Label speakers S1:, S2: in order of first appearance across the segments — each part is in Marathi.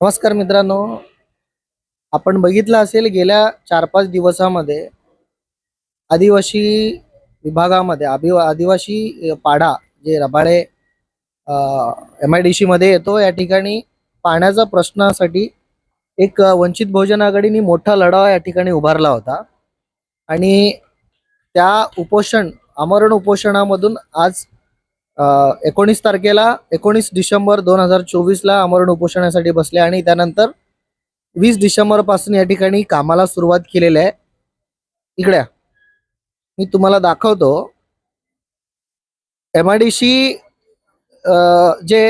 S1: नमस्कार मित्रांनो. आपण बघितलं असेल गेल्या चार पाच दिवसामध्ये आदिवासी विभागामध्ये आदिव आदिवासी पाडा जे रबाळे एम आय डी सीमध्ये येतो या ठिकाणी पाण्याचा प्रश्नासाठी एक वंचित बहुजन आघाडीने मोठा लढावा या ठिकाणी उभारला होता. आणि त्या उपोषण आमरण उपोषणामधून आज एकोणीस तारखेला एकोणीस डिसेंबर दोन हजार चोवीसला आमरण उपोषणासाठी बसले आणि त्यानंतर वीस डिसेंबरपासून या ठिकाणी कामाला सुरुवात केलेली आहे. इकड्या मी तुम्हाला दाखवतो. एम आय डी सी जे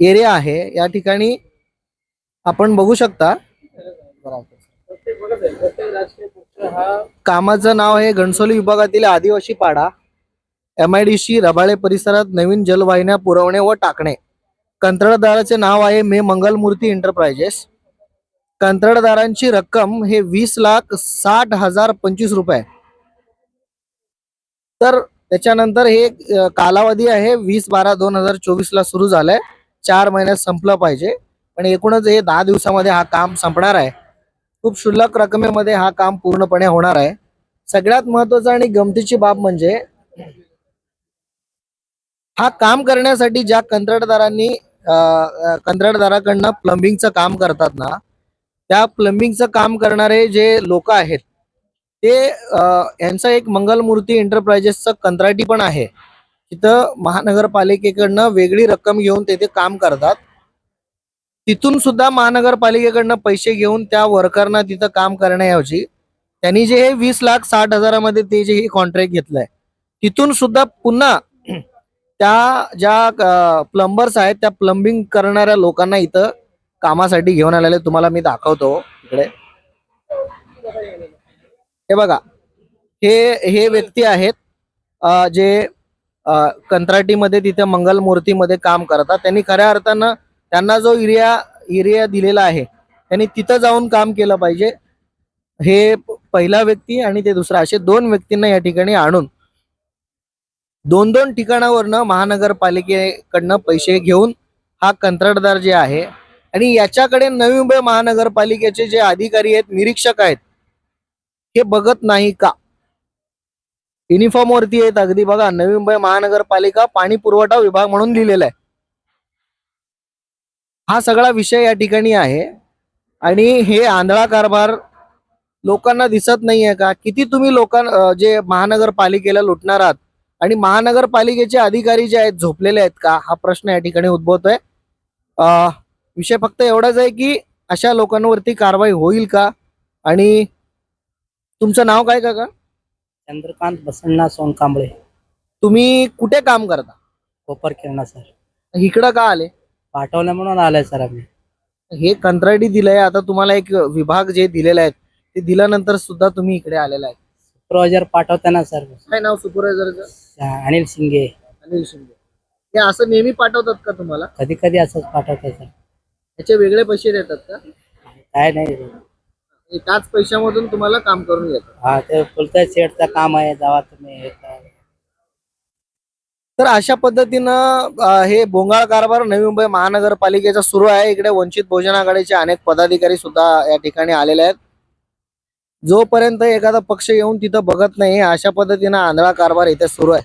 S1: एरिया आहे या ठिकाणी आपण बघू शकता. कामाचं नाव आहे घणसोली विभागातील आदिवासी पाडा. M I D C Rabale परिसरात नवीन जलवाहिन्या पुरवणे व टाकणे. कंत्राटदाराचे नाव आहे मे मंगलमूर्ती एंटरप्राइजेस. कंत्राटदारांची रक्कम हे वीस लाख साठ हजार पंचवीस रुपये. आहे. तर त्याच्यानंतर हे कालावधी आहे वीस बारा दोन हजार चोवीस ला सुरू झालंय. चार महिन्यात संपलं पाहिजे. पण एकूणच हे दहा दिवसामध्ये हा काम संपणार आहे. खूप शुल्लक रकमेमध्ये हा काम पूर्णपणे होणार आहे. सगळ्यात महत्वाचं आणि गमतीची बाब म्हणजे हा काम करण्यासाठी ज्या कंत्राटदारांनी कंत्राटदाराकडनं प्लंबिंगचं काम करतात ना त्या प्लंबिंगचं काम करणारे जे लोक आहेत ते यांचा एक मंगलमूर्ती एंटरप्राइजेसचं कंत्राटी पण आहे. तिथं महानगरपालिकेकडनं वेगळी रक्कम घेऊन ते ते काम करतात. तिथून सुद्धा महानगरपालिकेकडनं पैसे घेऊन त्या वर्करना तिथं काम करण्याऐवजी त्यांनी जे हे वीस लाख साठ हजारामध्ये ते जे हे कॉन्ट्रॅक्ट घेतलंय तिथून सुद्धा पुन्हा त्या ज्या प्लंबर्स आहेत त्या प्लंबिंग करणाऱ्या लोकांना इथं कामासाठी घेऊन आलेले तुम्हाला मी दाखवतो इकडे. हे बघा. हे हे व्यक्ती आहेत जे कंत्राटीमध्ये तिथे मंगलमूर्तीमध्ये काम करतात. त्यांनी खऱ्या अर्थानं त्यांना जो एरिया एरिया दिलेला आहे त्यांनी तिथं जाऊन काम केलं पाहिजे. हे पहिला व्यक्ती आणि ते दुसरा असे दोन व्यक्तींना या ठिकाणी आणून दोन दोन ठिकाणावरनं महानगरपालिकेकडनं पैसे घेऊन हा कंत्राटदार जे आहे आणि याच्याकडे नवी मुंबई महानगरपालिकेचे जे अधिकारी आहेत निरीक्षक आहेत हे बघत नाही का? युनिफॉर्म वरती आहेत अगदी बघा. नवी मुंबई महानगरपालिका पाणी पुरवठा विभाग म्हणून लिहिलेला आहे. हा सगळा विषय या ठिकाणी आहे. आणि हे आंधळा कारभार लोकांना दिसत नाहीये का? किती तुम्ही लोकां जे महानगरपालिकेला लुटणार आहात आणि महानगरपालिकेचे अधिकारी जे आहेत झोपलेले आहेत का? हा प्रश्न या ठिकाणी उद्भवतोय. विषय फक्त एवढाच आहे की अशा लोकांवरती कारवाई होईल का? आणि तुमचं नाव काय काका?
S2: चंद्रकांत बसण्णा सोनकांबळे.
S1: तुम्ही कुठे काम करता?
S2: कोपर किरणा सर.
S1: इकडं का आले?
S2: पाठवलं म्हणून आलाय सर आम्ही.
S1: हे कंत्राटी दिलंय. आता तुम्हाला एक विभाग जे दिलेले आहेत ते दिल्यानंतर सुद्धा तुम्ही इकडे आलेला आहे.
S2: सुपरवायझर पाठवताना सर
S1: काय नाव सुपरवायझरचं?
S2: अनिल शिंगे.
S1: अनिल शिंदे हे असं नेहमी पाठवतात का तुम्हाला?
S2: कधी कधी असंच पाठवतात सर.
S1: याचे वेगळे पैसे देतात का?
S2: काय नाही
S1: त्याच पैशामधून तुम्हाला काम करून घेतात.
S2: हा ते बोलतोय सेटचं काम आहे जावा तुम्ही हे करा.
S1: तर अशा पद्धतीनं अं, हे बोंगाळ कारभार नवी मुंबई महानगरपालिकेचा सुरू आहे. इकडे वंचित बहुजन आघाडीचे अनेक पदाधिकारी सुद्धा या ठिकाणी आलेले आहेत. जोपर्यंत एखादा पक्ष येऊन तिथं बघत नाही अशा पद्धतीनं आंधळा कारभार इथे सुरू आहे.